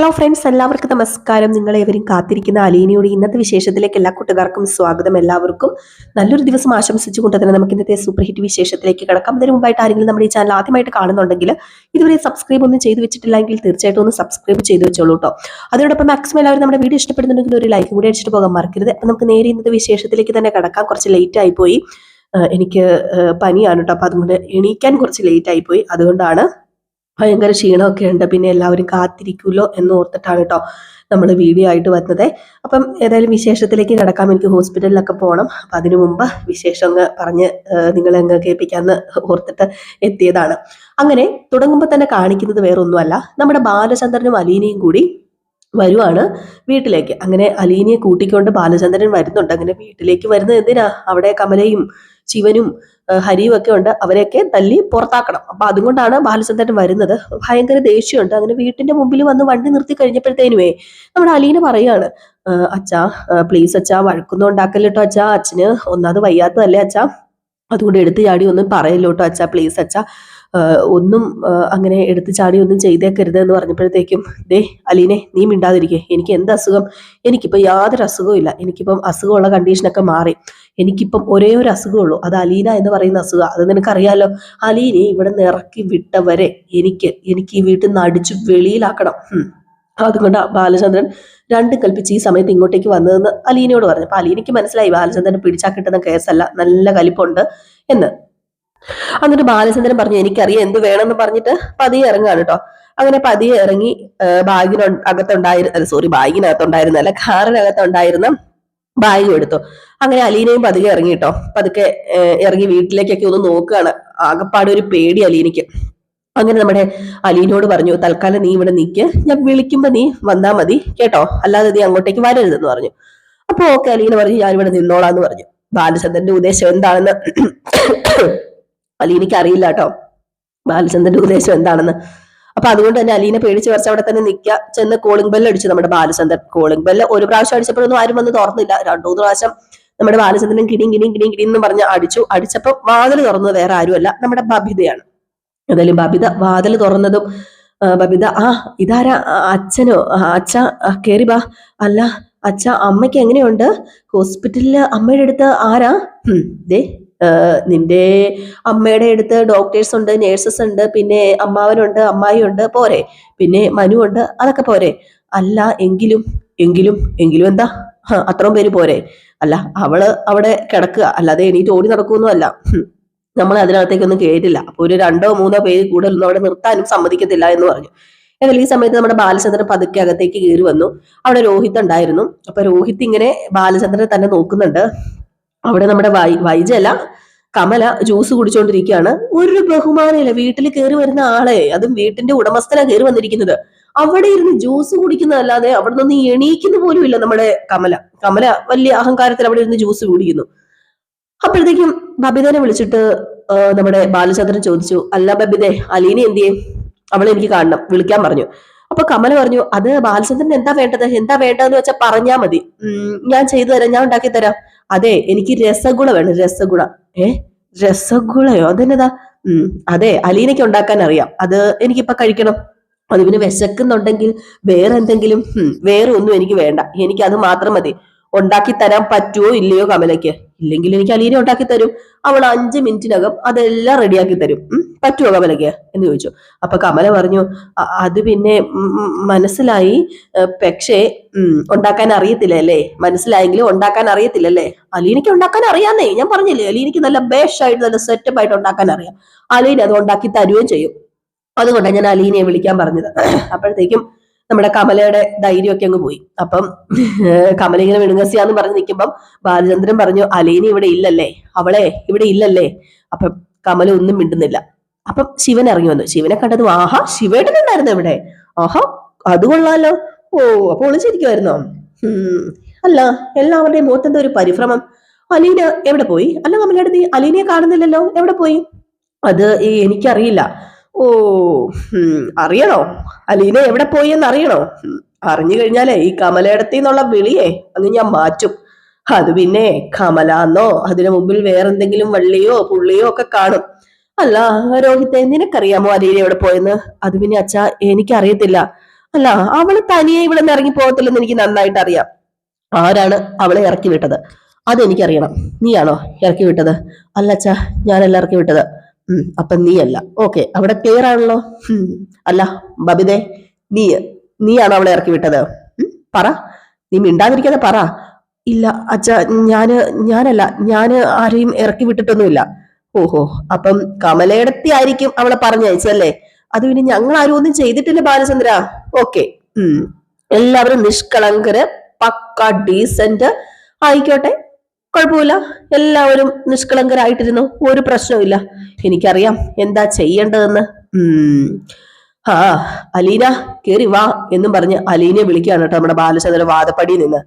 Hello friends എല്ലാവർക്കും നമസ്കാരം. നിങ്ങൾ നിങ്ങളേവരും കാത്തിരിക്കുന്ന അലീനയുടെ ഇന്നത്തെ വിശേഷത്തിലേക്ക് എല്ലാ കൂട്ടുകാർക്കും സ്വാഗതം. എല്ലാവർക്കും നല്ലൊരു ദിവസം ആശംസിച്ചുകൊണ്ട് തന്നെ നമുക്ക് ഇന്നത്തെ സൂപ്പർ ഹിറ്റ് വിശേഷത്തിലേക്ക് കിടക്കാം. അതിന് മുമ്പായിട്ട് ആരെങ്കിലും നമ്മുടെ ഈ ചാനൽ ആദ്യമായിട്ട് കാണുന്നുണ്ടെങ്കിൽ ഇതുവരെ സബ്സ്ക്രൈബ് ഒന്നും ചെയ്തു വെച്ചിട്ടില്ലെങ്കിൽ തീർച്ചയായിട്ടും ഒന്ന് സബ്സ്ക്രൈബ് ചെയ്തു വെച്ചോളൂ കേട്ടോ അതിനോടൊപ്പം മാക്സിമം എല്ലാവരും നമ്മുടെ വീഡിയോ ഇഷ്ടപ്പെടുന്നുണ്ടെങ്കിൽ ഒരു ലൈക്ക് കൂടി അടിച്ചിട്ട് പോകാൻ മറക്കരുത്. അപ്പം നമുക്ക് നേരെ ഇന്നത്തെ വിശേഷത്തിലേക്ക് തന്നെ കിടക്കാം. കുറച്ച് ലേറ്റ് ആയിപ്പോയി പോയി. എനിക്ക് പനിയാണ് കേട്ടോ അപ്പം അതുകൊണ്ട് എണീക്കാൻ കുറച്ച് ലേറ്റ് ആയിപ്പോയി പോയി. അതുകൊണ്ടാണ് ഭയങ്കര ക്ഷീണമൊക്കെ ഉണ്ട്. പിന്നെ എല്ലാവരും കാത്തിരിക്കുമല്ലോ എന്ന് ഓർത്തിട്ടാണ് കേട്ടോ നമ്മൾ വീഡിയോ ആയിട്ട് വന്നത്. അപ്പം ഏതായാലും വിശേഷത്തിലേക്ക് കിടക്കാം. എനിക്ക് ഹോസ്പിറ്റലിലൊക്കെ പോകണം അപ്പം അതിനു മുമ്പ് വിശേഷം പറഞ്ഞ് നിങ്ങളെ അങ്ങ് കേൾപ്പിക്കാമെന്ന് ഓർത്തിട്ട് എത്തിയതാണ്. അങ്ങനെ തുടങ്ങുമ്പോൾ തന്നെ കാണിക്കുന്നത് വേറൊന്നുമല്ല. നമ്മുടെ ബാലചന്ദ്രനും അലീനയും കൂടി വരുവാണ് വീട്ടിലേക്ക്. അങ്ങനെ അലീനയെ കൂട്ടിക്കൊണ്ട് ബാലചന്ദ്രൻ വരുന്നുണ്ട്. അങ്ങനെ വീട്ടിലേക്ക് വരുന്നത് എന്തിനാ? അവിടെ കമലയും ശിവനും ഹരിയും ഒക്കെ ഉണ്ട്. അവരെയൊക്കെ തല്ലി പുറത്താക്കണം. അപ്പൊ അതുകൊണ്ടാണ് ബാലചന്ദ്രൻ വരുന്നത്. ഭയങ്കര ദേഷ്യമുണ്ട്. അങ്ങനെ വീട്ടിന്റെ മുമ്പിൽ വന്ന് വണ്ടി നിർത്തി കഴിഞ്ഞപ്പോഴത്തേനുവേ നമ്മുടെ അലീന പറയാണ് "ഏഹ് അച്ഛാ പ്ലീസ് അച്ഛാ വഴക്കൊന്നും ഉണ്ടാക്കല്ലോ അച്ഛാ. അച്ഛന് ഒന്നാമത് വയ്യാത്തതല്ലേ അച്ഛാ? അതുകൊണ്ട് എടുത്തു ചാടി ഒന്നും പറയല്ലോട്ടോ അച്ഛാ പ്ലീസ് അച്ഛാ. ഒന്നും അങ്ങനെ എടുത്തു ചാടി ഒന്നും ചെയ്തേക്കരുത് എന്ന് പറഞ്ഞപ്പോഴത്തേക്കും ദേ അലീനെ നീ മിണ്ടാതിരിക്കേ. എനിക്ക് എന്ത് അസുഖം? എനിക്കിപ്പോൾ യാതൊരു അസുഖവും ഇല്ല. എനിക്കിപ്പം അസുഖമുള്ള കണ്ടീഷനൊക്കെ മാറി. എനിക്കിപ്പം ഒരേ ഒരു അസുഖമുള്ളൂ അത് അലീന എന്ന് പറയുന്ന അസുഖം. അത് നിനക്കറിയാലോ? അലീനെ ഇവിടെ നിന്ന് ഇറക്കി വിട്ടവരെ എനിക്ക് എനിക്ക് ഈ വീട്ടിൽ നിന്ന് അടിച്ചു വെളിയിലാക്കണം. അതുകൊണ്ട് ബാലചന്ദ്രൻ രണ്ടും കൽപ്പിച്ച് ഈ സമയത്ത് ഇങ്ങോട്ടേക്ക് വന്നതെന്ന് അലീനയോട് പറഞ്ഞു. അപ്പൊ അലീനയ്ക്ക് മനസ്സിലായി ബാലചന്ദ്രൻ പിടിച്ചാൽ കിട്ടുന്ന കേസല്ല നല്ല കലിപ്പുണ്ട് എന്ന്. എന്നിട്ട് ബാലചന്ദ്രൻ പറഞ്ഞു എനിക്കറിയാം എന്ത് വേണമെന്ന് പറഞ്ഞിട്ട് പതിയെ ഇറങ്ങാണ് കേട്ടോ അങ്ങനെ പതിയെ ഇറങ്ങി ബാഗിന് അകത്തുണ്ടായിരുന്ന സോറി ബാഗിനകത്തുണ്ടായിരുന്നല്ല കാറിനകത്തുണ്ടായിരുന്ന ബാഗ് എടുത്തു. അങ്ങനെ അലീനയും പതുക്കെ ഇറങ്ങി കേട്ടോ പതുക്കെ ഇറങ്ങി വീട്ടിലേക്കൊക്കെ ഒന്ന് നോക്കുകയാണ്. ആകപ്പാടെ ഒരു പേടി അലീനയ്ക്ക്. അങ്ങനെ നമ്മുടെ അലീനോട് പറഞ്ഞു തൽക്കാലം നീ ഇവിടെ നിൽക്ക് ഞാൻ വിളിക്കുമ്പോ നീ വന്നാ മതി. കേട്ടോ? അല്ലാതെ നീ അങ്ങോട്ടേക്ക് വരരുതെന്ന് പറഞ്ഞു. അപ്പൊ ഓക്കെ അലീന പറഞ്ഞു ഞാൻ ഇവിടെ നിന്നോളാം എന്ന് പറഞ്ഞു. ബാലചന്ദ്രന്റെ ഉദ്ദേശം എന്താണെന്ന് അലീനയ്ക്ക് അറിയില്ല കേട്ടോ. ബാലചന്ദ്രന്റെ ഉദ്ദേശം എന്താണെന്ന്. അപ്പൊ അതുകൊണ്ട് തന്നെ അലീന പേടിച്ച് കുറച്ച് അവിടെ തന്നെ നിൽക്കുക ചെന്ന് കോളിംഗ് ബെല്ല് അടിച്ചു നമ്മുടെ ബാലചന്ദ്രൻ. കോളിംഗ് ബെല്ല് ഒരു പ്രാവശ്യം അടിച്ചപ്പോഴൊന്നും ആരും വന്ന് തുറന്നില്ല. രണ്ടു മൂന്ന് പ്രാവശ്യം നമ്മുടെ ബാലചന്ദ്രൻ കിടിയും കിടിയും കിടിയും കിടിയും എന്ന് പറഞ്ഞ് അടിച്ചു. അടിച്ചപ്പോൾ വാതിൽ തുറന്നത് വേറെ ആരുമല്ല നമ്മുടെ ബബിതയാണ്. ഏതായാലും ബബിത വാതിൽ തുറന്നതും ബബിത ആ ഇതാരാ അച്ഛനോ അച്ഛ കയറി ബാ അല്ല അച്ഛ അമ്മയ്ക്ക് എങ്ങനെയുണ്ട്? ഹോസ്പിറ്റലിൽ അമ്മയുടെ അടുത്ത് ആരാ? ദേ നിന്റെ അമ്മയുടെ അടുത്ത് ഡോക്ടേഴ്സ് ഉണ്ട് നേഴ്സസ് ഉണ്ട് പിന്നെ അമ്മാവനുണ്ട് അമ്മായി പോരെ. പിന്നെ മനു ഉണ്ട് അതൊക്കെ പോരെ. അല്ല എങ്കിലും എങ്കിലും എങ്കിലും എന്താ? അത്രയും പേര് പോരെ. അല്ല അവൾ അവിടെ കിടക്കുക അല്ലാതെ എണീറ്റ് ഓടി നടക്കുമൊന്നും അല്ല. ഹും. നമ്മൾ അതിനകത്തേക്കൊന്നും കേട്ടില്ല അപ്പൊ ഒരു രണ്ടോ മൂന്നോ പേര് കൂടുതലൊന്നും അവിടെ നിർത്താനും സമ്മതിക്കത്തില്ല എന്ന് പറഞ്ഞു. എന്നാൽ ഈ സമയത്ത് നമ്മുടെ ബാലചന്ദ്രൻ പതുക്കെ അകത്തേക്ക് കയറി വന്നു. അവിടെ രോഹിത് ഉണ്ടായിരുന്നു. അപ്പൊ രോഹിത് ഇങ്ങനെ ബാലചന്ദ്രനെ തന്നെ നോക്കുന്നുണ്ട്. അവിടെ നമ്മുടെ വൈ വൈജല കമല ജ്യൂസ് കുടിച്ചോണ്ടിരിക്കുകയാണ്. ഒരു ബഹുമാനമില്ല. വീട്ടിൽ കയറി വരുന്ന ആളെ അതും വീട്ടിന്റെ ഉടമസ്ഥനാ കയറി വന്നിരിക്കുന്നത്. അവിടെ ഇരുന്ന് ജ്യൂസ് കുടിക്കുന്നതല്ലാതെ അവിടെ നിന്ന് എണീക്കുന്ന പോലും ഇല്ല നമ്മുടെ കമല. കമല വലിയ അഹങ്കാരത്തിൽ അവിടെ ഇരുന്ന് ജ്യൂസ് കുടിക്കുന്നു. അപ്പോഴത്തേക്കും ബബിതനെ വിളിച്ചിട്ട് നമ്മുടെ ബാലചന്ദ്രൻ ചോദിച്ചു അല്ല ബബിതെ അലീനി എന്തിയെ അവളെ എനിക്ക് കാണണം വിളിക്കാൻ പറഞ്ഞു. അപ്പൊ കമൽ പറഞ്ഞു അത് ബാലചന്ദ്രൻ എന്താ വേണ്ടത്? എന്താ വേണ്ടതെന്ന് വെച്ചാൽ പറഞ്ഞാ മതി. ഞാൻ ചെയ്തു തരാം ഞാൻ ഉണ്ടാക്കി തരാം. അതെ എനിക്ക് രസഗുള വേണം രസഗുള. ഏ രസഗുളയോ? അതെന്നതാ? ഉം അതെ അലീനയ്ക്ക് ഉണ്ടാക്കാൻ അറിയാം. അത് എനിക്കിപ്പൊ കഴിക്കണം. അത് പിന്നെ വിശക്കുന്നുണ്ടെങ്കിൽ വേറെ എന്തെങ്കിലും വേറെ ഒന്നും എനിക്ക് വേണ്ട. എനിക്ക് അത് മാത്രം മതി. ഉണ്ടാക്കി തരാൻ പറ്റുമോ ഇല്ലയോ കമലയ്ക്ക്? ഇല്ലെങ്കിൽ എനിക്ക് അലീന ഉണ്ടാക്കി തരും. അവൾ അഞ്ച് മിനിറ്റിനകം അതെല്ലാം റെഡിയാക്കി തരും. പറ്റുമോ കമലയ്ക്ക്? എന്ന് ചോദിച്ചു. അപ്പൊ കമല പറഞ്ഞു അത് പിന്നെ മനസ്സിലായി. പക്ഷേ ഉണ്ടാക്കാൻ അറിയത്തില്ല അല്ലേ മനസ്സിലായെങ്കിലും ഉണ്ടാക്കാൻ അറിയത്തില്ലല്ലേ? അലീനയ്ക്ക് ഉണ്ടാക്കാൻ അറിയാന്നേ. ഞാൻ പറഞ്ഞില്ലേ അലീനയ്ക്ക് നല്ല ബേഷായിട്ട് നല്ല സെറ്റപ്പ് ആയിട്ട് ഉണ്ടാക്കാൻ അറിയാം. അലീന അത് ഉണ്ടാക്കി തരുകയും ചെയ്യും. അതുകൊണ്ടാണ് ഞാൻ അലീനയെ വിളിക്കാൻ പറഞ്ഞത്. അപ്പോഴത്തേക്കും നമ്മുടെ കമലയുടെ ധൈര്യമൊക്കെ അങ്ങ് പോയി. അപ്പം കമല ഇങ്ങനെ വിണുങ്ങസിയാന്ന് പറഞ്ഞ് നിൽക്കുമ്പം ബാലചന്ദ്രൻ പറഞ്ഞു അലീനി ഇവിടെ ഇല്ലല്ലേ? അവളെ ഇവിടെ ഇല്ലല്ലേ? അപ്പം കമല ഒന്നും മിണ്ടുന്നില്ല. അപ്പം ശിവൻ ഇറങ്ങി വന്നു. ശിവനെ കണ്ടത് ആഹാ ശിവേട്ടൻ ഉണ്ടായിരുന്നു ഇവിടെ. ആഹാ അത് കൊള്ളാലോ. ഓ അപ്പൊ ഒളിച്ചിരിക്കുമായിരുന്നോ അല്ല എല്ലാവരുടെയും മുഖത്തെന്താ ഒരു പരിഭ്രമം. അലീന എവിടെ പോയി? അല്ല കമലയുടെ നീ അലീനയെ കാണുന്നില്ലല്ലോ. എവിടെ പോയി? അത് എനിക്കറിയില്ല. ഓ അറിയണോ? അലീന എവിടെ പോയി എന്ന് അറിയണോ അറിഞ്ഞു കഴിഞ്ഞാലേ ഈ കമലയിടത്തിൽ നിന്നുള്ള വിളിയെ അന്ന് ഞാൻ മാറ്റും. അത് പിന്നെ കമലാന്നോ അതിനു മുമ്പിൽ വേറെന്തെങ്കിലും വള്ളിയോ പുള്ളിയോ ഒക്കെ കാണും. അല്ല രോഹിത്തെ നിനക്കറിയാമോ അലീന എവിടെ പോയെന്ന്? അത് പിന്നെ അച്ഛാ എനിക്കറിയത്തില്ല. അല്ല അവൾ തനിയെ ഇവിടെ നിന്ന് ഇറങ്ങി പോകത്തില്ലെന്ന് എനിക്ക് നന്നായിട്ട് അറിയാം ആരാണ് അവളെ ഇറക്കി വിട്ടത്? അതെനിക്കറിയണം. നീയാണോ ഇറക്കി വിട്ടത്? അല്ല അച്ഛാ ഞാനല്ല ഇറക്കി വിട്ടത്. അപ്പൊ നീയല്ല. ഓക്കെ അവിടെ ക്ലിയർ ആണല്ലോ? അല്ല ബബിതെ നീ നീയാണോ അവളെ ഇറക്കി വിട്ടത്? പറ. നീ മിണ്ടാതിരിക്കാതെ പറ. ഇല്ല അച്ഛ ഞാൻ ഞാനല്ല ഞാൻ ആരെയും ഇറക്കി വിട്ടിട്ടൊന്നുമില്ല. ഓഹോ അപ്പം കമലയിടത്തി ആയിരിക്കും അവളെ പറഞ്ഞയച്ചല്ലേ അത് പിന്നെ ഞങ്ങൾ ആരും ഒന്നും ചെയ്തിട്ടില്ല ബാലചന്ദ്ര. ഓക്കെ എല്ലാവരും നിഷ്കളങ്കര് പക്ക ഡീസന്റ് ആയിക്കോട്ടെ. കുഴപ്പമില്ല. എല്ലാവരും നിഷ്കളങ്കരായിട്ടിരുന്നു. ഒരു പ്രശ്നവുമില്ല. എനിക്കറിയാം എന്താ ചെയ്യേണ്ടതെന്ന്. ആ അലീന കേറി വാ എന്നും പറഞ്ഞ് അലീനെ വിളിക്കുകയാണ് കേട്ടോ നമ്മുടെ ബാലചന്ദ്ര വാദപ്പടിയിൽ നിന്ന്.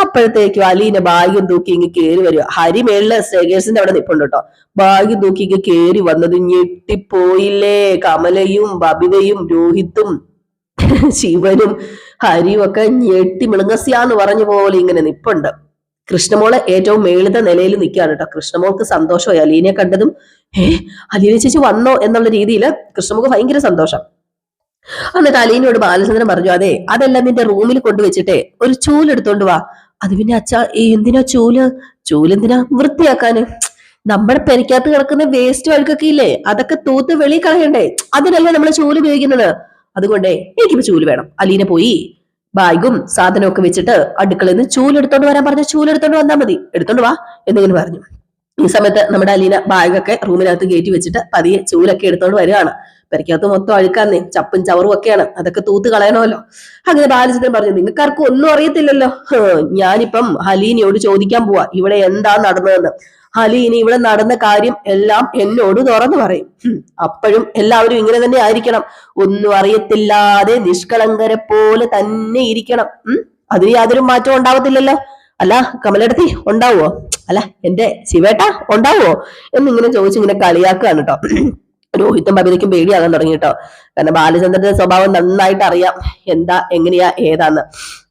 അപ്പോഴത്തേക്കും അലീന ഭാഗ്യം തൂക്കി ഇങ്ങ് കേറി വരിക. ഹരി മേളിൽ സേകേഴ്സിന്റെ അവിടെ നിപ്പുണ്ട് കേട്ടോ. ഭാഗ്യം തൂക്കി ഇങ്ങ് കേറി വന്നത് ഞെട്ടിപ്പോയില്ലേ. കമലയും ബബിതയും രോഹിത്തും ശിവനും ഹരിയും ഒക്കെ ഞെട്ടി മിളുങ്ങസ്യാന്ന് പറഞ്ഞ പോലെ ഇങ്ങനെ നിപ്പുണ്ട്. കൃഷ്ണമോൾ ഏറ്റവും മേളിത നിലയിൽ നിൽക്കുകയാണ് കേട്ടോ. കൃഷ്ണമോൾക്ക് സന്തോഷമായി. അലീനെ കണ്ടതും ഏ അലീന ചേച്ചി വന്നോ? എന്നുള്ള രീതിയിൽ കൃഷ്ണമോൾക്ക് ഭയങ്കര സന്തോഷം. എന്നിട്ട് അലീനയോട് ബാലചന്ദ്രൻ പറഞ്ഞു അതെ അതെല്ലാം നിന്റെ റൂമിൽ കൊണ്ടുവച്ചിട്ടേ. ഒരു ചൂലെടുത്തോണ്ട് വാ. അത് പിന്നെ അച്ഛാ എന്തിനാ ചൂൽ? ചൂലെന്തിനാ വൃത്തിയാക്കാന്? നമ്മുടെ പെരക്കകത്ത് കിടക്കുന്ന വേസ്റ്റ് വഴുക്കൊക്കെ ഇല്ലേ? അതൊക്കെ തൂത്ത് വെളി കളയണ്ടേ? അതിനല്ലേ നമ്മൾ ചൂൽ ഉപയോഗിക്കുന്നത്? അതുകൊണ്ടേ എനിക്കിപ്പോ ചൂൽ വേണം. അലീന പോയി. ബാഗും സാധനവും ഒക്കെ വെച്ചിട്ട് അടുക്കളയിൽ നിന്ന് ചൂലെടുത്തോണ്ട് വരാൻ പറഞ്ഞ. ചൂലെടുത്തോണ്ട് വന്നാൽ മതി. എടുത്തോണ്ട് വാ എന്നിങ്ങനെ പറഞ്ഞു. ഈ സമയത്ത് നമ്മുടെ അലീന ബാഗൊക്കെ റൂമിനകത്ത് കയറ്റി വെച്ചിട്ട് പതിയെ ചൂലൊക്കെ എടുത്തോണ്ട് വരികയാണ്. പെരക്കകത്ത് മൊത്തം അഴുക്കാന്നേ. ചപ്പും ചവറും ഒക്കെയാണ്. അതൊക്കെ തൂത്ത് കളയണമല്ലോ. അങ്ങനെ ബാലചന്ദ്രൻ പറഞ്ഞു നിങ്ങൾക്കാർക്കും ഒന്നും അറിയത്തില്ലല്ലോ. ഞാനിപ്പം ഹലീനയോട് ചോദിക്കാൻ പോവാ. ഇവിടെ എന്താ നടന്നതെന്ന്. ഹലീനി ഇവിടെ നടന്ന കാര്യം എല്ലാം എന്നോട് തുറന്നു പറയും. അപ്പോഴും എല്ലാവരും ഇങ്ങനെ തന്നെ ആയിരിക്കണം. ഒന്നും അറിയത്തില്ലാതെ നിഷ്കളങ്കരെ പോലെ തന്നെ ഇരിക്കണം. അതിന് യാതൊരു മാറ്റവും ഉണ്ടാവത്തില്ലല്ലോ. അല്ല കമലടത്തി ഉണ്ടാവോ അല്ല എന്റെ ശിവേട്ട ഉണ്ടാവോ എന്നിങ്ങനെ ചോദിച്ചിങ്ങനെ കളിയാക്കുകയാണ് കേട്ടോ. രോഹിത്തും ബബിതയ്ക്കും പേടിയാകാൻ തുടങ്ങി കേട്ടോ. കാരണം ബാലചന്ദ്രന്റെ സ്വഭാവം നന്നായിട്ട് അറിയാം എന്താ എങ്ങനെയാ ഏതാന്ന്.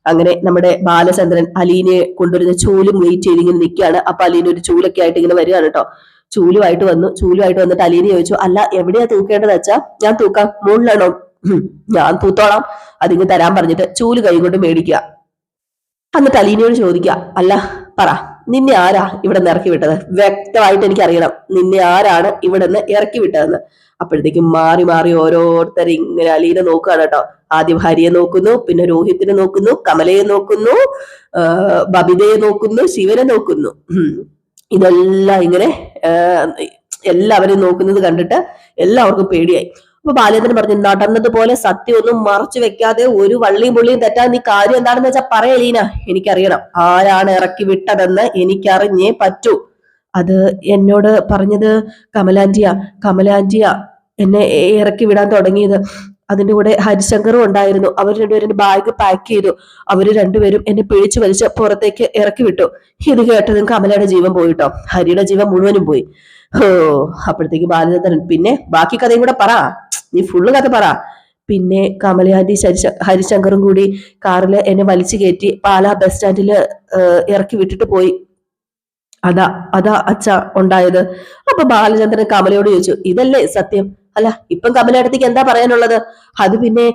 അങ്ങനെ നമ്മുടെ ബാലചന്ദ്രൻ അലീനെ കൊണ്ടുവരുന്ന ചൂലും വെയിറ്റ് ചെയ്ത് ഇങ്ങനെ നിൽക്കുകയാണ്. അപ്പൊ അലീന ഒരു ചൂലൊക്കെ ആയിട്ട് ഇങ്ങനെ വരികയാണ് കേട്ടോ. ചൂലുമായിട്ട് വന്നു. ചൂലുമായിട്ട് വന്നിട്ട് അലീന ചോദിച്ചു അല്ല എവിടെയാ തൂക്കേണ്ടത് വെച്ചാ ഞാൻ തൂക്കാം. മുകളിലാണോ? ഞാൻ തൂത്തോളാം. അതിങ്ങ് തരാൻ പറഞ്ഞിട്ട് ചൂൽ കൈ കൊണ്ട് മേടിക്കുക. എന്നിട്ട് അലീനയോട് ചോദിക്കുക അല്ല പറ. നിന്നെ ആരാ ഇവിടെ നിന്ന് ഇറക്കി വിട്ടത്? വ്യക്തമായിട്ട് എനിക്ക് അറിയണം നിന്നെ ആരാണ് ഇവിടെ നിന്ന് ഇറക്കി വിട്ടതെന്ന്. അപ്പോഴത്തേക്കും മാറി മാറി ഓരോരുത്തർ ഇങ്ങനെ അലീനെ നോക്കുകയാണ് കേട്ടോ. ആദ്യം ഹരിയെ നോക്കുന്നു പിന്നെ രോഹിത്തിനെ നോക്കുന്നു കമലയെ നോക്കുന്നു ബബിതയെ നോക്കുന്നു ശിവനെ നോക്കുന്നു. ഇതെല്ലാം ഇങ്ങനെ എല്ലാവരും നോക്കുന്നത് കണ്ടിട്ട് എല്ലാവർക്കും പേടിയായി. അപ്പൊ ബാലേന്ദ്രൻ പറഞ്ഞു നടന്നതുപോലെ സത്യം ഒന്നും മറച്ചു വെക്കാതെ ഒരു വള്ളിയും പുള്ളിയും തെറ്റാൻ നീ കാര്യം എന്താണെന്ന് വെച്ചാൽ പറയലീന എനിക്കറിയണം. ആരാണ് ഇറക്കി വിട്ടതെന്ന് എനിക്കറിഞ്ഞേ പറ്റൂ. അത് എന്നോട് പറഞ്ഞത് കമലാന്റിയ. കമലാന്റിയ എന്നെ ഇറക്കി വിടാൻ തുടങ്ങിയത്. അതിന്റെ കൂടെ ഹരിശങ്കറും ഉണ്ടായിരുന്നു. അവർ രണ്ടുപേരും ബാഗ് പാക്ക് ചെയ്തു. അവർ രണ്ടുപേരും എന്നെ പിഴിച്ചു വലിച്ച് പുറത്തേക്ക് ഇറക്കി വിട്ടു. ഇത് കേട്ടതും കമലയുടെ ജീവൻ പോയിട്ടോ? ഹരിയുടെ ജീവൻ മുഴുവനും പോയി. ഓ അപ്പോഴത്തേക്ക് ബാലചന്ദ്രൻ പിന്നെ ബാക്കി കഥയും കൂടെ പറ. നീ ഫുള്ള് കഥ പറ. പിന്നെ കമലയാന്റി ഹരിശങ്കറും കൂടി കാറിൽ എന്നെ വലിച്ചു കയറ്റി പാലാ ബസ് സ്റ്റാൻഡിൽ ഇറക്കി വിട്ടിട്ട് പോയി. അതാ അതാ അച്ഛ ഉണ്ടായത്. അപ്പൊ ബാലചന്ദ്രൻ കമലയോട് ചോദിച്ചു ഇതല്ലേ സത്യം? അല്ല ഇപ്പം കമലയടത്തേക്ക് എന്താ പറയാനുള്ളത്? അത് പിന്നെ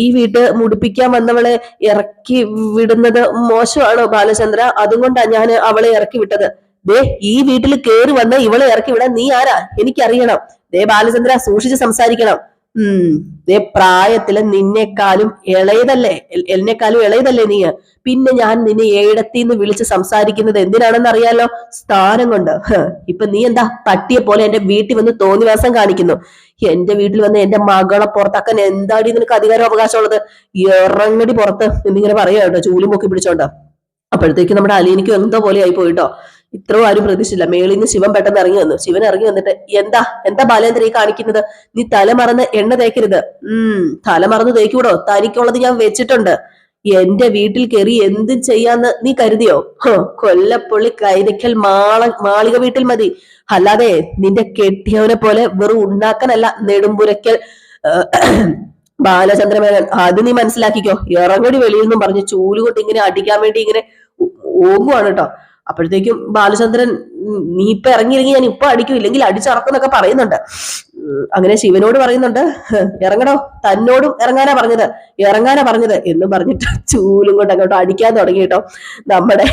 ഈ വീട് മുടിപ്പിക്കാൻ വന്നവളെ ഇറക്കി വിടുന്നത് മോശമാണോ ബാലചന്ദ്ര? അതുകൊണ്ടാ ഞാൻ അവളെ ഇറക്കി വിട്ടത്. ദേ ഈ വീട്ടിൽ കേറി വന്ന് ഇവളെ ഇറക്കി വിടാൻ നീ ആരാ? എനിക്കറിയണം. ദേ ബാലചന്ദ്ര സൂക്ഷിച്ച് സംസാരിക്കണം. ഉം ദേ പ്രായത്തിൽ നിന്നെക്കാളും ഇളയതല്ലേ? എന്നെക്കാളും ഇളയതല്ലേ നീ? പിന്നെ ഞാൻ നിന്നെ ഏടത്തിന്ന് വിളിച്ച് സംസാരിക്കുന്നത് എന്തിനാണെന്ന് അറിയാലോ സ്ഥാനം കൊണ്ട്. ഇപ്പൊ നീ എന്താ പട്ടിയെ പോലെ എന്റെ വീട്ടിൽ വന്ന് തോന്നിവാസം കാണിക്കുന്നു? എന്റെ വീട്ടിൽ വന്ന് എന്റെ മകളെ പുറത്താക്കാൻ എന്താടി നിനക്ക് അധികാരം അവകാശമുള്ളത്? ഇറങ്ങടി പുറത്ത്. എന്നിങ്ങനെ പറയാ കേട്ടോ ചൂലും പൊക്കി പിടിച്ചോണ്ട്. അപ്പോഴത്തേക്ക് നമ്മുടെ അലീനിക്കും എന്തോ പോലെ ആയി പോയിട്ടോ. ഇത്രയും ആരും പ്രതീക്ഷിച്ചില്ല. മേളിൽ നിന്ന് ശിവൻ പെട്ടെന്ന് ഇറങ്ങി വന്നു. ശിവൻ ഇറങ്ങി വന്നിട്ട് എന്താ? എന്താ ബാലേന്ദ്ര ഈ കാണിക്കുന്നത്? നീ തല മറന്ന് എണ്ണ തേക്കരുത്. ഉം തല മറന്ന് തേക്കൂടോ? തനിക്കുള്ളത് ഞാൻ വെച്ചിട്ടുണ്ട്. എന്റെ വീട്ടിൽ കയറി എന്തും ചെയ്യാന്ന് നീ കരുതിയോ? കൊല്ലപ്പുള്ളി കൈതയ്ക്കൽ മാള മാളിക വീട്ടിൽ മതി. അല്ലാതെ നിന്റെ കെട്ടിയവനെ പോലെ വെറും ഉണ്ടാക്കാനല്ല നെടുമ്പുരയ്ക്കൽ ബാലചന്ദ്രമേനൻ. അത് നീ മനസ്സിലാക്കിക്കോ. ഇറങ്ങടി വെളിയിൽ നിന്നും പറഞ്ഞു ചൂലുകൊണ്ട് ഇങ്ങനെ അടിക്കാൻ വേണ്ടി ഇങ്ങനെ ഓങ്ങുവാണ് കേട്ടോ അപ്പോഴത്തേക്കും ബാലചന്ദ്രൻ നീ ഇപ്പൊ ഇറങ്ങിയില്ലെങ്കിൽ ഞാൻ ഇപ്പൊ അടിക്കും ഇല്ലെങ്കിൽ അടിച്ചിറക്കുന്നൊക്കെ പറയുന്നുണ്ട്. അങ്ങനെ ശിവനോട് പറയുന്നുണ്ട് ഇറങ്ങണോ തന്നോടും ഇറങ്ങാനാ പറഞ്ഞത് ഇറങ്ങാനാ പറഞ്ഞത് എന്ന് പറഞ്ഞിട്ട് ചൂലും കൊണ്ട് അങ്ങോട്ട് അടിക്കാൻ തുടങ്ങി കേട്ടോ. നമ്മുടെ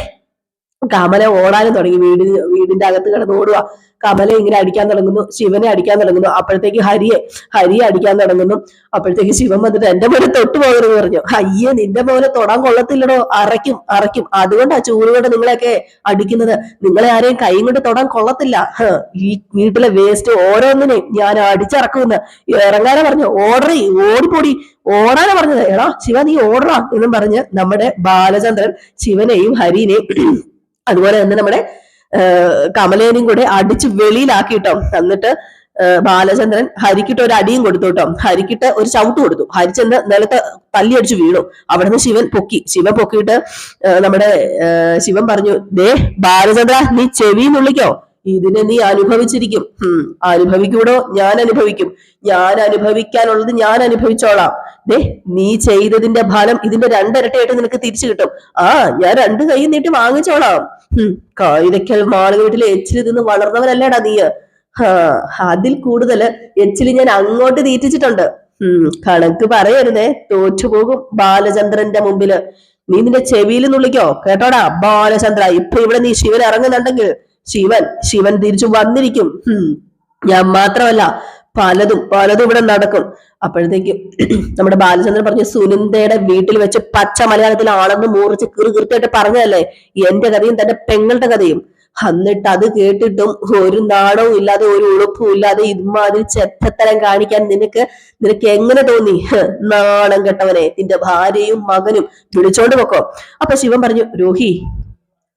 കമല ഓടാനും തുടങ്ങി. വീടിന് വീടിന്റെ അകത്ത് കിടന്ന് ഓടുക. കമല ഇങ്ങനെ അടിക്കാൻ തുടങ്ങുന്നു. ശിവനെ അടിക്കാൻ തുടങ്ങുന്നു. അപ്പോഴത്തേക്ക് ഹരിയെ ഹരിയെ അടിക്കാൻ തുടങ്ങുന്നു. അപ്പോഴത്തേക്ക് ശിവൻ വന്നിട്ട് എന്റെ മോനെ തൊട്ടു പോകരുത് പറഞ്ഞു. അയ്യേ നിന്റെ മോനെ തൊടാൻ കൊള്ളത്തില്ലടോ. അറയ്ക്കും അറയ്ക്കും. അതുകൊണ്ടാ ചൂലുകൊണ്ട് നിങ്ങളെയൊക്കെ അടിക്കുന്നത്. നിങ്ങളെ ആരെയും കൈ കൊണ്ട് തൊടാൻ കൊള്ളത്തില്ല. ഈ വീട്ടിലെ വേസ്റ്റ് ഓരോന്നിനെയും ഞാൻ അടിച്ചിറക്കുമെന്ന് ഇറങ്ങാനെ പറഞ്ഞു. ഓടറി ഓടിപ്പോടി. ഓടാനാ പറഞ്ഞത്. എടാ ശിവ നീ ഓടറാ എന്നും പറഞ്ഞ് നമ്മുടെ ബാലചന്ദ്രൻ ശിവനെയും ഹരിനെയും അതുപോലെ തന്നെ നമ്മുടെ കമലേനെയും കൂടെ അടിച്ച് വെളിയിലാക്കിട്ടോ എന്നിട്ട് ബാലചന്ദ്രൻ ഹരിക്കിട്ട് ഒരു അടിയും കൊടുത്തു കേട്ടോ ഹരിക്കിട്ട് ഒരു ചവിട്ട് കൊടുത്തു. ഹരിച്ചെന്ന് ചെന്ന് നിലത്ത് തല്ലി അടിച്ച് വീണു. അവിടുന്ന് ശിവൻ പൊക്കി. ശിവൻ പൊക്കിയിട്ട് നമ്മുടെ ശിവൻ പറഞ്ഞു ദേ ബാലചന്ദ്ര നീ ചെവി നുള്ളിക്കോ ഇതിനെ നീ അനുഭവിച്ചിരിക്കും. അനുഭവിക്കൂടോ? ഞാൻ അനുഭവിക്കും. ഞാൻ അനുഭവിക്കാനുള്ളത് ഞാൻ അനുഭവിച്ചോളാം. ദേ നീ ചെയ്തതിന്റെ ഫലം ഇതിന്റെ രണ്ടരട്ടയായിട്ട് നിനക്ക് തിരിച്ചു കിട്ടും. ആ ഞാൻ രണ്ട് കൈ നീട്ടി വാങ്ങിച്ചോളാം. കായികക്കൽ മാളുക വീട്ടിലെ എച്ചിൽ നിന്ന് വളർന്നവനല്ലേടാ നീ. അതിൽ കൂടുതൽ എച്ചിൽ ഞാൻ അങ്ങോട്ട് തീറ്റിച്ചിട്ടുണ്ട് കണക്ക് പറയരുതേ. തോറ്റുപോകും ബാലചന്ദ്രന്റെ മുമ്പിൽ. നീ നിന്റെ ചെവിയിൽ നുള്ളിക്കോ കേട്ടോടാ ബാലചന്ദ്ര ഇപ്പൊ ഇവിടെ നീ ശിവൻ ഇറങ്ങുന്നുണ്ടെങ്കിൽ ശിവൻ ശിവൻ തിരിച്ചു വന്നിരിക്കും. ഞാൻ മാത്രമല്ല പലതും പലതും ഇവിടെ നടക്കും. അപ്പോഴത്തേക്കും നമ്മുടെ ബാലചന്ദ്രൻ പറഞ്ഞ സുനിന്ദയുടെ വീട്ടിൽ വെച്ച് പച്ച മലയാളത്തിൽ ആണെന്ന് മൂറിച്ച് കീറുകീർത്തായിട്ട് പറഞ്ഞതല്ലേ? എന്റെ കഥയും തന്റെ പെങ്ങളുടെ കഥയും. എന്നിട്ട് അത് കേട്ടിട്ടും ഒരു നാണവും ഇല്ലാതെ ഒരു ഉളുപ്പും ഇല്ലാതെ ഇതുമാതിരി ചെത്തത്തരം കാണിക്കാൻ നിനക്ക് നിനക്ക് എങ്ങനെ തോന്നി? നാണം കെട്ടവനെ നിന്റെ ഭാര്യയും മകനും വിളിച്ചോണ്ട് പൊക്കോ. അപ്പൊ ശിവൻ പറഞ്ഞു രോഹി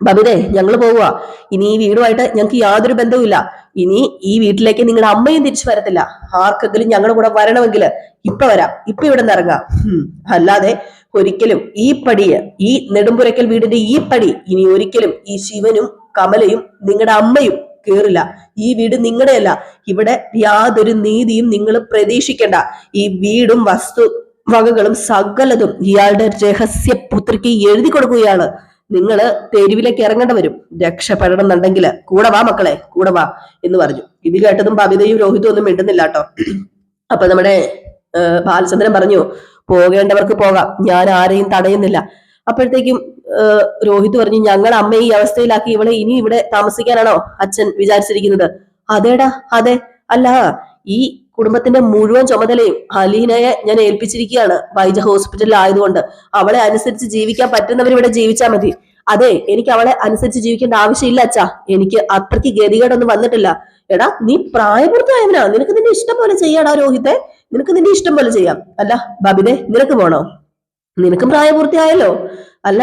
ബബിതേ ഞങ്ങൾ പോവുക ഇനി ഈ വീടുമായിട്ട് ഞങ്ങൾക്ക് യാതൊരു ബന്ധവുമില്ല. ഇനി ഈ വീട്ടിലേക്ക് നിങ്ങളുടെ അമ്മയും തിരിച്ചു വരത്തില്ല. ആർക്കെങ്കിലും ഞങ്ങളുടെ കൂടെ വരണമെങ്കിൽ ഇപ്പൊ വരാം. ഇപ്പൊ ഇവിടെ നിന്ന് ഇറങ്ങാം. അല്ലാതെ ഒരിക്കലും ഈ പടിയെ ഈ നെടുമ്പുരക്കൽ വീടിന്റെ ഈ പടി ഇനി ഒരിക്കലും ഈ ശിവനും കമലയും നിങ്ങളുടെ അമ്മയും കേറില്ല. ഈ വീട് നിങ്ങളുടെയല്ല. ഇവിടെ യാതൊരു നീതിയും നിങ്ങൾ പ്രതീക്ഷിക്കേണ്ട. ഈ വീടും വസ്തു വകകളും സകലതും ഇയാളുടെ രഹസ്യ പുത്രിക്ക് എഴുതി കൊടുക്കുകയാണ്. നിങ്ങൾ തെരുവിലേക്ക് ഇറങ്ങേണ്ടി വരും. രക്ഷപ്പെടണം എന്നുണ്ടെങ്കിൽ കൂടെ വാ മക്കളെ കൂടെ വാ എന്ന് പറഞ്ഞു. ഇത് കേട്ടതും ബബിതയും രോഹിതും ഒന്നും മിണ്ടുന്നില്ല കേട്ടോ. അപ്പൊ നമ്മുടെ ബാലചന്ദ്രൻ പറഞ്ഞു പോകേണ്ടവർക്ക് പോകാം. ഞാൻ ആരെയും തടയുന്നില്ല. അപ്പോഴത്തേക്കും രോഹിത് പറഞ്ഞു ഞങ്ങൾ അമ്മയെ ഈ അവസ്ഥയിലാക്കി ഇവളെ ഇനി ഇവിടെ താമസിക്കാനാണോ അച്ഛൻ വിചാരിച്ചിരിക്കുന്നത്? അതേടാ അതെ. അല്ല ഈ കുടുംബത്തിന്റെ മുഴുവൻ ചുമതലയും അലീനയെ ഞാൻ ഏൽപ്പിച്ചിരിക്കുകയാണ്. വൈജ ഹോസ്പിറ്റലിൽ ആയതുകൊണ്ട് അവളെ അനുസരിച്ച് ജീവിക്കാൻ പറ്റുന്നവർ ഇവിടെ ജീവിച്ചാൽ മതി. അതെ എനിക്ക് അവളെ അനുസരിച്ച് ജീവിക്കേണ്ട ആവശ്യമില്ല അച്ഛാ. എനിക്ക് അത്രയ്ക്ക് ഗതികേടൊന്നും വന്നിട്ടില്ല. എടാ നീ പ്രായപൂർത്തിയായവനാ. നിനക്ക് നിന്റെ ഇഷ്ടം പോലെ ചെയ്യാടാ രോഹിത്തെ. നിനക്ക് നിന്റെ ഇഷ്ടം പോലെ ചെയ്യാം. അല്ല ബബിതെ നിനക്ക് പോണോ നിനക്കും പ്രായപൂർത്തിയായല്ലോ. അല്ല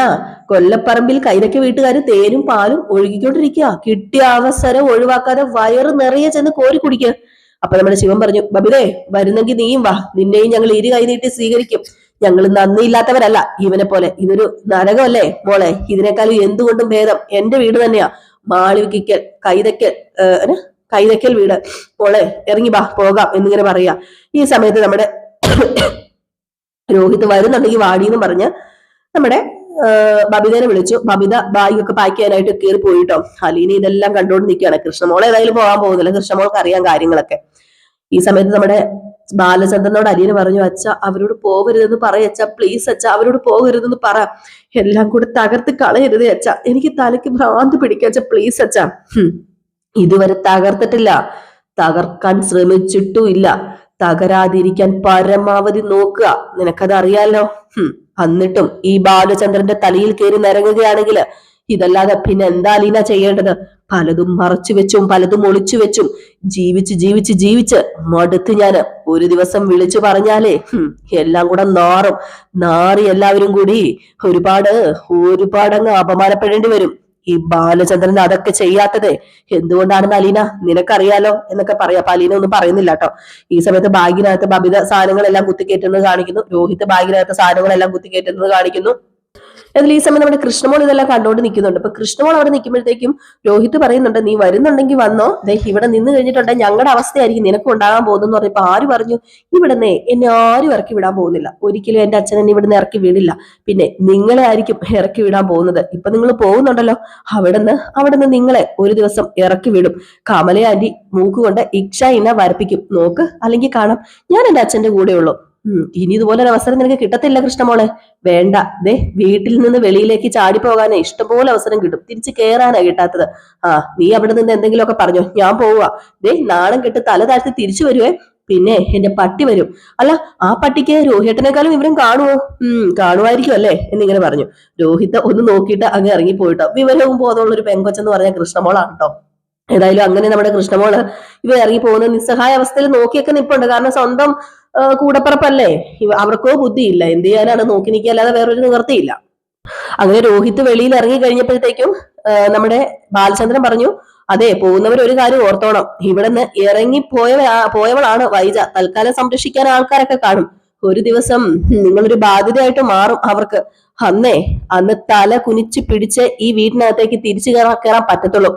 കൊല്ലപ്പറമ്പിൽ കൈതയ്ക്ക് വീട്ടുകാർ തേനും പാലും ഒഴുകിക്കൊണ്ടിരിക്കുക കിട്ടിയ അവസരം ഒഴിവാക്കാതെ വയറ് നിറയെ ചെന്ന് കോരി കുടിക്കുക അപ്പൊ നമ്മുടെ ശിവൻ പറഞ്ഞു ബബിതേ വരുന്നെങ്കിൽ നീയും വാ. നിന്നെയും ഞങ്ങൾ ഇരു കൈ നീട്ടി സ്വീകരിക്കും. ഞങ്ങൾ നന്ദിയില്ലാത്തവരല്ല ഇവനെ പോലെ ഇതൊരു നരകമല്ലേ മോളെ? ഇതിനേക്കാളും എന്തുകൊണ്ടും ഭേദം എന്റെ വീട് തന്നെയാ. മാളിവിക്കൽ കൈതക്കൽ കൈതയ്ക്കൽ വീട്. മോളെ ഇറങ്ങി വാ പോകാം എന്നിങ്ങനെ പറയാ. ഈ സമയത്ത് നമ്മുടെ രോഹിത് വരുന്നുണ്ടെങ്കിൽ വാടിയെന്ന് പറഞ്ഞ് നമ്മുടെ ബബിതനെ വിളിച്ചു. ബബിത ബാഗൊക്കെ പാക്ക് ചെയ്യാനായിട്ട് കയറി പോയിട്ടോ. അലീന ഇതെല്ലാം കണ്ടുകൊണ്ട് നിൽക്കുകയാണ് കൃഷ്ണമോൾ ഏതായാലും പോകാൻ പോകുന്നില്ല. കൃഷ്ണമോൾക്ക് അറിയാം കാര്യങ്ങളൊക്കെ. ഈ സമയത്ത് നമ്മുടെ ബാലചന്ദ്രനോട് അലീന പറഞ്ഞു അച്ഛ അവരോട് പോകരുതെന്ന് പറയ അച്ഛ. പ്ലീസ് അച്ഛ അവരോട് പോകരുതെന്ന് പറ. എല്ലാം കൂടെ തകർത്ത് കളയരുത് അച്ഛ. എനിക്ക് തലയ്ക്ക് ഭ്രാന്ത് പിടിക്കുക അച്ഛ. പ്ലീസ് അച്ഛ. ഇതുവരെ തകർത്തിട്ടില്ല. തകർക്കാൻ ശ്രമിച്ചിട്ടും ഇല്ല. തകരാതിരിക്കാൻ പരമാവധി നോക്കുക. നിനക്കത് അറിയാലോ. എന്നിട്ടും ഈ ബാലചന്ദ്രന്റെ തലയിൽ കയറി നിരങ്ങുകയാണെങ്കിൽ ഇതല്ലാതെ പിന്നെ എന്താ ലീന ചെയ്യേണ്ടത്? പലതും മറച്ചു വെച്ചും പലതും ഒളിച്ചു വെച്ചും ജീവിച്ച് ജീവിച്ച് ജീവിച്ച് മടുത്ത് ഞാൻ ഒരു ദിവസം വിളിച്ചു പറഞ്ഞാലേ എല്ലാം കൂടെ നാറും നാറി എല്ലാവരും കൂടി ഒരുപാട് ഒരുപാട് അങ്ങ് അപമാനപ്പെടേണ്ടി വരും. ഈ ബാലചന്ദ്രൻ അതൊക്കെ ചെയ്യാത്തത്? എന്തുകൊണ്ടാണെന്ന് അലീന നിനക്കറിയാലോ എന്നൊക്കെ പറയാം. അപ്പൊ അലീന ഒന്നും പറയുന്നില്ല കേട്ടോ. ഈ സമയത്ത് ബാഗിനകത്ത് ബബിത സാധനങ്ങളെല്ലാം കുത്തിക്കേറ്റുന്നത് കാണിക്കുന്നു. രോഹിത് ബാഗിനകത്ത് സാധനങ്ങളെല്ലാം കുത്തിക്കേറ്റുന്നത് കാണിക്കുന്നു. അതിൽ ഈ സമയം നമ്മുടെ കൃഷ്ണമോൾ ഇതെല്ലാം കണ്ടുകൊണ്ട് നിൽക്കുന്നുണ്ട് അപ്പൊ കൃഷ്ണമോൾ അവിടെ നിൽക്കുമ്പോഴത്തേക്കും രോഹിത് പറയുന്നുണ്ട് നീ വരുന്നുണ്ടെങ്കിൽ വന്നോ. ഇവിടെ നിന്ന് കഴിഞ്ഞിട്ടുണ്ടെങ്കിൽ ഞങ്ങളുടെ അവസ്ഥയായിരിക്കും നിനക്ക് ഉണ്ടാകാൻ പോകുന്നു പറഞ്ഞപ്പോ ആര് പറഞ്ഞു? ഇവിടുന്ന് എന്നെ ആരും ഇറക്കി വിടാൻ പോകുന്നില്ല. ഒരിക്കലും എന്റെ അച്ഛൻ എന്നെ ഇവിടുന്ന് ഇറക്കി വിടില്ല. പിന്നെ നിങ്ങളെ ആയിരിക്കും ഇറക്കി വിടാൻ പോകുന്നത്. ഇപ്പൊ നിങ്ങൾ പോകുന്നുണ്ടല്ലോ. അവിടുന്ന് അവിടുന്ന് നിങ്ങളെ ഒരു ദിവസം ഇറക്കി വിടും. കമലയാന്റി മൂക്കുകൊണ്ട് ഇക്ഷ ഇന വരപ്പിക്കും. നോക്ക് അല്ലെങ്കിൽ കാണാം. ഞാൻ എന്റെ അച്ഛന്റെ കൂടെയുള്ളൂ. ഇനി ഇതുപോലെ ഒരു അവസരം നിനക്ക് കിട്ടത്തില്ല കൃഷ്ണമോളെ വേണ്ട. ദേ വീട്ടിൽ നിന്ന് വെളിയിലേക്ക് ചാടി പോകാനേ ഇഷ്ടംപോലെ അവസരം കിട്ടും. തിരിച്ച് കയറാനാ കിട്ടാത്തത്. ആ നീ അവിടെ നിന്ന് എന്തെങ്കിലുമൊക്കെ പറഞ്ഞോ. ഞാൻ പോവുക ദേ നാണം കെട്ട് തല താഴ്ത്തി തിരിച്ചു വരുവേ. പിന്നെ എന്റെ പട്ടി വരും. അല്ല ആ പട്ടിക്ക് രോഹിട്ടനേക്കാളും ഇവരും കാണുമോ ഉം കാണുമായിരിക്കും അല്ലേ? എന്നിങ്ങനെ പറഞ്ഞു. രോഹിത് ഒന്ന് നോക്കിയിട്ട് അങ്ങ് ഇറങ്ങി പോയിട്ടോ വിവരവും ബോധമുള്ള ഒരു പെങ്കൊച്ചെന്ന് പറഞ്ഞ കൃഷ്ണമോളാണ് കേട്ടോ ഏതായാലും അങ്ങനെ നമ്മുടെ കൃഷ്ണമോൾ ഇവ ഇറങ്ങി പോകുന്ന നിസ്സഹായ അവസ്ഥയിൽ നോക്കിയൊക്കെ നിപ്പുണ്ട്. കാരണം സ്വന്തം കൂടപ്പിറപ്പല്ലേ? അവർക്കോ ബുദ്ധിയില്ല. എന്ത് ചെയ്യാനാണ്? നോക്കി നിൽക്കുക അല്ലാതെ വേറൊരു നിവർത്തിയില്ല. അങ്ങനെ രോഹിത് വെളിയിൽ ഇറങ്ങി കഴിഞ്ഞപ്പോഴത്തേക്കും നമ്മുടെ ബാലചന്ദ്രൻ പറഞ്ഞു അതെ പോകുന്നവർ ഒരു കാര്യം ഓർത്തോണം. ഇവിടെ നിന്ന് ഇറങ്ങി പോയ പോയവളാണ് വൈജ. തൽക്കാലം സംരക്ഷിക്കാൻ ആൾക്കാരൊക്കെ കാണും. ഒരു ദിവസം നിങ്ങളൊരു ബാധ്യതയായിട്ട് മാറും അവർക്ക്. അന്നേ അന്ന് തല കുനിച്ച് പിടിച്ച് ഈ വീടിനകത്തേക്ക് തിരിച്ചു കയറാൻ കയറാൻ പറ്റത്തുള്ളൂ.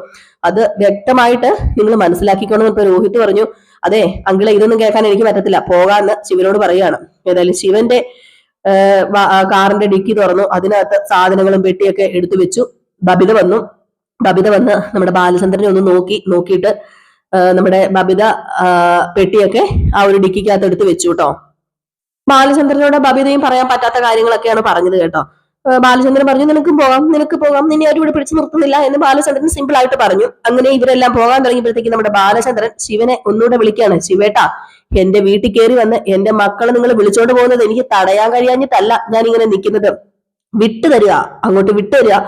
അത് വ്യക്തമായിട്ട് നിങ്ങൾ മനസ്സിലാക്കിക്കോണം ഇപ്പൊ രോഹിത് പറഞ്ഞു. അതെ അങ്കിളെ ഇതൊന്നും കേൾക്കാൻ എനിക്ക് പറ്റത്തില്ല. പോകാന്ന് ശിവനോട് പറയുകയാണ്. ഏതായാലും ശിവന്റെ കാറിന്റെ ഡിക്കി തുറന്നു. അതിനകത്ത് സാധനങ്ങളും പെട്ടിയൊക്കെ എടുത്തു വെച്ചു. ബബിത വന്നു. ബബിത വന്ന് നമ്മുടെ ബാലചന്ദ്രനെ ഒന്ന് നോക്കി നോക്കിയിട്ട് നമ്മുടെ ബബിത പെട്ടിയൊക്കെ ആ ഒരു ഡിക്കിക്കകത്ത് എടുത്ത് വെച്ചു കേട്ടോ. ബാലചന്ദ്രനോട് ബബിതയും പറയാൻ പറ്റാത്ത കാര്യങ്ങളൊക്കെയാണ് പറഞ്ഞത് കേട്ടോ. ബാലചന്ദ്രൻ പറഞ്ഞു നിനക്കും പോകാം നിനക്ക് പോകാം നിന്നെ ആരും ഇവിടെ പിടിച്ചു നിർത്തുന്നില്ല എന്ന് ബാലചന്ദ്രൻ സിമ്പിൾ ആയിട്ട് പറഞ്ഞു. അങ്ങനെ ഇവരെല്ലാം പോകാൻ തുടങ്ങിയപ്പോഴത്തേക്ക് നമ്മുടെ ബാലചന്ദ്രൻ ശിവനെ ഒന്നുകൂടെ വിളിക്കാണ് ശിവേട്ടാ എന്റെ വീട്ടിൽ കയറി വന്ന് എന്റെ മക്കളെ നിങ്ങൾ വിളിച്ചോണ്ട് പോകുന്നത് എനിക്ക് തടയാൻ കഴിയാഞ്ഞിട്ടല്ല ഞാൻ ഇങ്ങനെ നിൽക്കുന്നത്. വിട്ടു തരിക അങ്ങോട്ട് വിട്ടു തരിക.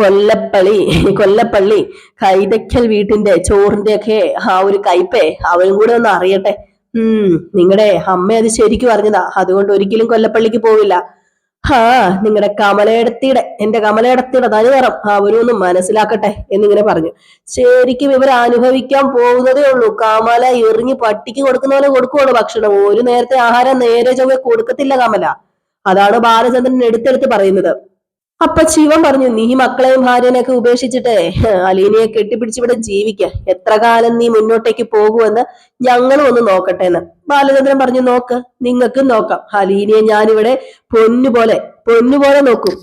കൊല്ലപ്പള്ളി കൊല്ലപ്പള്ളി കൈതയ്ക്കൽ വീട്ടിന്റെ ചോറിന്റെ ഒക്കെ ആ ഒരു കയ്പേ അവനും കൂടെ ഒന്ന് അറിയട്ടെ. ഉം നിങ്ങളുടെ അമ്മ അത് ശരിക്കും അറിഞ്ഞതാ. അതുകൊണ്ട് ഒരിക്കലും കൊല്ലപ്പള്ളിക്ക് പോവില്ല. ഹാ നിങ്ങളുടെ കമലയിടത്തിയുടെ എന്റെ കമലയിടത്തിയുടെ തനിനിറം. അവരൊന്നും മനസ്സിലാക്കട്ടെ എന്നിങ്ങനെ പറഞ്ഞു. ശരിക്കും ഇവർ അനുഭവിക്കാൻ പോകുന്നതേ ഉള്ളൂ. കമല എറിഞ്ഞ് പട്ടിക്ക് കൊടുക്കുന്ന പോലെ കൊടുക്കുവാണ് ഭക്ഷണം. ഒരു നേരത്തെ ആഹാരം നേരെ ചൊവ്വെ കൊടുക്കത്തില്ല കമല. അതാണ് ബാലചന്ദ്രൻ എടുത്തെടുത്ത് പറയുന്നത്. അപ്പൊ ശിവൻ പറഞ്ഞു നീ മക്കളെയും ഭാര്യനെയൊക്കെ ഉപേക്ഷിച്ചിട്ട് അലീനയെ കെട്ടിപ്പിടിച്ച് ഇവിടെ ജീവിക്ക. എത്ര കാലം നീ മുന്നോട്ടേക്ക് പോകുമെന്ന് ഞങ്ങളും ഒന്ന് നോക്കട്ടെ എന്ന് ബാലചന്ദ്രൻ പറഞ്ഞു നോക്ക് നിങ്ങൾക്കും നോക്കാം. അലീനയെ ഞാനിവിടെ പൊന്നുപോലെ പൊന്നുപോലെ നോക്കും.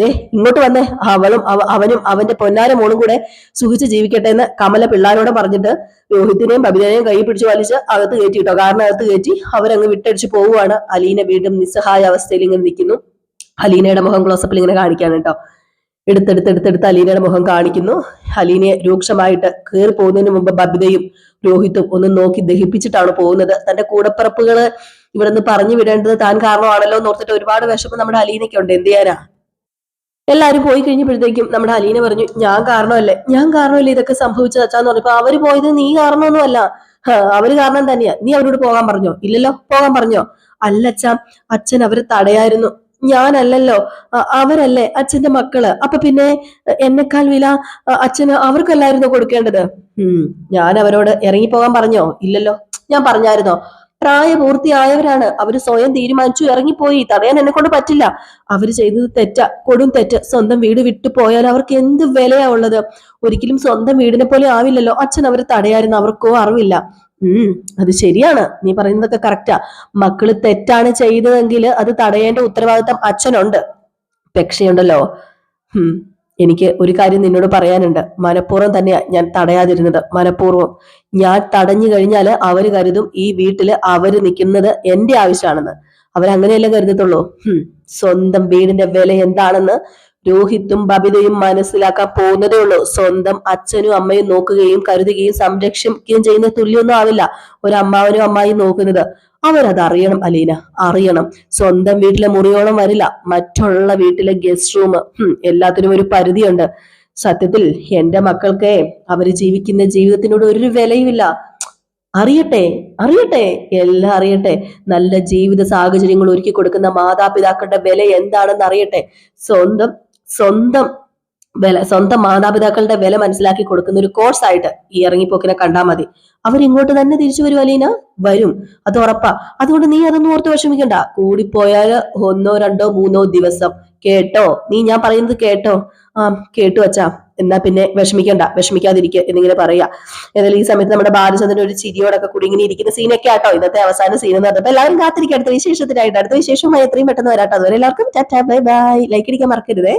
ദേ ഇങ്ങോട്ട് വന്നേ. അവളും അവനും അവന്റെ പൊന്നാര മോളും കൂടെ സുഖിച്ച് ജീവിക്കട്ടെ എന്ന് കമല പിള്ളാരോട് പറഞ്ഞിട്ട് രോഹിത്തിനെയും ബബിതനെയും കൈ പിടിച്ച് വലിച്ച് അകത്ത് കയറ്റി കേട്ടോ കാരണം അകത്ത് കയറ്റി അവരങ്ങ് വിട്ടടിച്ച് പോവുകയാണ്. അലീന വീണ്ടും നിസ്സഹായ അവസ്ഥയിൽ ഇങ്ങനെ നിൽക്കുന്നു. അലീനയുടെ മുഖം ക്ലോസപ്പിൽ ഇങ്ങനെ കാണിക്കാണ് കേട്ടോ എടുത്തെടുത്തെടുത്തെടുത്ത് അലീനയുടെ മുഖം കാണിക്കുന്നു. അലീനയെ രൂക്ഷമായിട്ട് കയറി പോകുന്നതിന് മുമ്പ് ബബിതയും രോഹിത്തും ഒന്ന് നോക്കി ദഹിപ്പിച്ചിട്ടാണ് പോകുന്നത്. തന്റെ കൂടപ്പിറപ്പുകൾ നിന്ന് പറഞ്ഞു വിടേണ്ടത് താൻ കാരണമാണല്ലോ എന്ന് ഓർത്തിട്ട് ഒരുപാട് വിഷമം നമ്മുടെ അലീനയ്ക്കുണ്ട് എന്ത് ചെയ്യാനാ? എല്ലാവരും പോയി കഴിഞ്ഞപ്പോഴത്തേക്കും നമ്മുടെ അലീന പറഞ്ഞു ഞാൻ കാരണമല്ലേ? ഞാൻ കാരണമല്ലേ ഇതൊക്കെ സംഭവിച്ചത് അച്ഛാന്ന് പറഞ്ഞപ്പോ അവർ പോയത് നീ കാരണമൊന്നുമല്ല. അവർ കാരണം തന്നെയാ. നീ അവരോട് പോകാൻ പറഞ്ഞോ? ഇല്ലല്ലോ പോകാൻ പറഞ്ഞോ. അല്ല അച്ഛാ അച്ഛൻ അവർ തടയായിരുന്നു. ഞാനല്ലല്ലോ. അവരല്ലേ അച്ഛന്റെ മക്കൾ. അപ്പൊ പിന്നെ എന്നെക്കാൾ വില അച്ഛന് അവർക്കല്ലായിരുന്നു കൊടുക്കേണ്ടത്? ഉം ഞാൻ അവരോട് ഇറങ്ങിപ്പോകാൻ പറഞ്ഞോ? ഇല്ലല്ലോ. ഞാൻ പറഞ്ഞായിരുന്നോ? പ്രായപൂർത്തിയായവരാണ്. അവർ സ്വയം തീരുമാനിച്ചു ഇറങ്ങിപ്പോയി. തടയാൻ എന്നെ കൊണ്ട് പറ്റില്ല. അവർ ചെയ്തത് തെറ്റ. കൊടും തെറ്റ്. സ്വന്തം വീട് വിട്ടു പോയാൽ അവർക്ക് എന്ത് വിലയാ ഉള്ളത്? ഒരിക്കലും സ്വന്തം വീടിനെ പോലെ ആവില്ലല്ലോ. അച്ഛൻ അവരെ തടയായിരുന്നു അവർക്കോ അറിവില്ല ഉം. അത് ശരിയാണ്. നീ പറയുന്നതൊക്കെ കറക്റ്റാ മക്കൾ തെറ്റാണ് ചെയ്തതെങ്കിൽ അത് തടയേണ്ട ഉത്തരവാദിത്തം അച്ഛനുണ്ട്. പക്ഷേ ഉണ്ടല്ലോ ഉം. എനിക്ക് ഒരു കാര്യം നിന്നോട് പറയാനുണ്ട്. മനഃപൂർവം തന്നെയാ ഞാൻ തടയാതിരുന്നത്. മനഃപൂർവം. ഞാൻ തടഞ്ഞു കഴിഞ്ഞാൽ അവർ കരുതും ഈ വീട്ടിൽ അവർ നിൽക്കുന്നത് എന്റെ ആവശ്യമാണെന്ന്. അവരങ്ങനെയല്ലേ കരുതത്തുള്ളൂ? സ്വന്തം വീടിന്റെ വില എന്താണെന്ന് രോഹിത്തും ബബിതയും മനസ്സിലാക്കാൻ പോകുന്നതേ ഉള്ളൂ. സ്വന്തം അച്ഛനും അമ്മയും നോക്കുകയും കരുതുകയും സംരക്ഷിക്കുകയും ചെയ്യുന്ന തുല്യൊന്നും ആവില്ല ഒരു അമ്മാവനും അമ്മായി നോക്കുന്നത്. അവരത് അറിയണം അലീന അറിയണം. സ്വന്തം വീട്ടിലെ മുറിയോളം വരില്ല. മറ്റുള്ള വീട്ടിലെ ഗസ്റ്റ് റൂം എല്ലാത്തിനും ഒരു പരിധിയുണ്ട്. സത്യത്തിൽ എന്റെ മക്കൾക്ക് അവർ ജീവിക്കുന്ന ജീവിതത്തിനോട് ഒരു വിലയുമില്ല. അറിയട്ടെ അറിയട്ടെ എല്ലാം അറിയട്ടെ. നല്ല ജീവിത സാഹചര്യങ്ങൾ ഒരുക്കി കൊടുക്കുന്ന മാതാപിതാക്കളുടെ വില എന്താണെന്ന് അറിയട്ടെ. സ്വന്തം സ്വന്തം വില സ്വന്തം മാതാപിതാക്കളുടെ വില മനസ്സിലാക്കി കൊടുക്കുന്ന ഒരു കോഴ്സ് ആയിട്ട് ഈ ഇറങ്ങിപ്പോക്കിനെ കണ്ടാൽ മതി. അവരിങ്ങോട്ട് തന്നെ തിരിച്ചു വരും അലീന. വരും. അത് ഉറപ്പാ. അതുകൊണ്ട് നീ അതൊന്നും ഓർത്ത് വിഷമിക്കണ്ട. കൂടിപ്പോയാൽ ഒന്നോ രണ്ടോ മൂന്നോ ദിവസം. കേട്ടോ? നീ ഞാൻ പറയുന്നത് കേട്ടോ? ആ കേട്ടു വച്ചാ എന്നാ പിന്നെ വിഷമിക്കണ്ട. വിഷമിക്കാതിരിക്കുക എന്നിങ്ങനെ പറയാ. ഏതായാലും ഈ സമയത്ത് നമ്മുടെ ബാലചന്ദ്രൻ ഒരു ചിരിയോടൊക്കെ കൂടി ഇങ്ങനെ ഇരിക്കുന്ന സീനൊക്കെ ആട്ടോ. ഇന്നത്തെ അവസാന സീൻ എന്ന് പറഞ്ഞപ്പോൾ എല്ലാവരും കാത്തിരിക്കുക അടുത്ത വിശേഷത്തിനായിട്ട് അടുത്ത വിശേഷമായി എത്രയും പെട്ടെന്ന് വരാട്ടോ. അതുവരെ എല്ലാവർക്കും ടാറ്റാ ബൈ ബൈ. ലൈക്ക് അടിക്കാൻ മറക്കരുതേ.